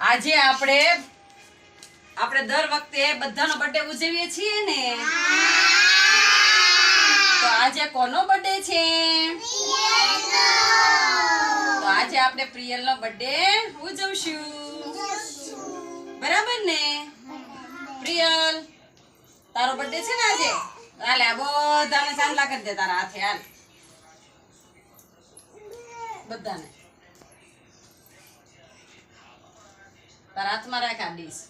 આજે આપણે આપણે દર વખતે બધાનો બર્થડે ઉજવીએ છીએ ને? તો આજે કોનો બર્થડે છે? તો આજે આપણે પ્રિયલનો બર્થડે ઉજવશું. બરાબર ને? પ્રિયલ, તારો બર્થડે છે ને આજે? હાલે, આ બધાને ચાંદલા કરી દે તારા હાથે, હાલ. બધાને. તારા હાથમાં રાખ આ ડીશ.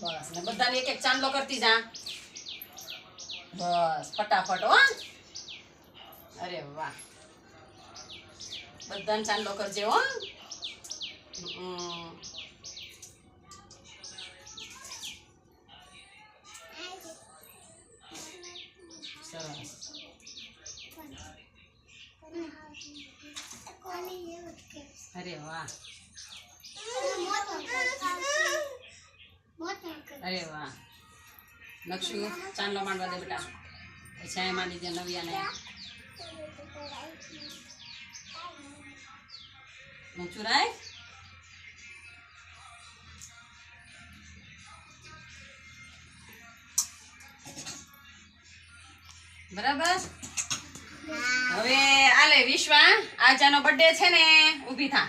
બસ ને બધાને એક એક ચાંદલો કરતી જા. બસ ફટાફટ હો. અરે વાહ. બધાને ચાંદલો કરજે હો. સરસ. અરે વાહ. અરે વાહ. લક્ષ્મી, ચાંદલો માંડવા દે બેટા. પછી માંડી દે નવિયાને. ઊંચું બરાબર? હવે આલે વિશ્વા આજાનો બર્થડે છે ને, ઊભી થા.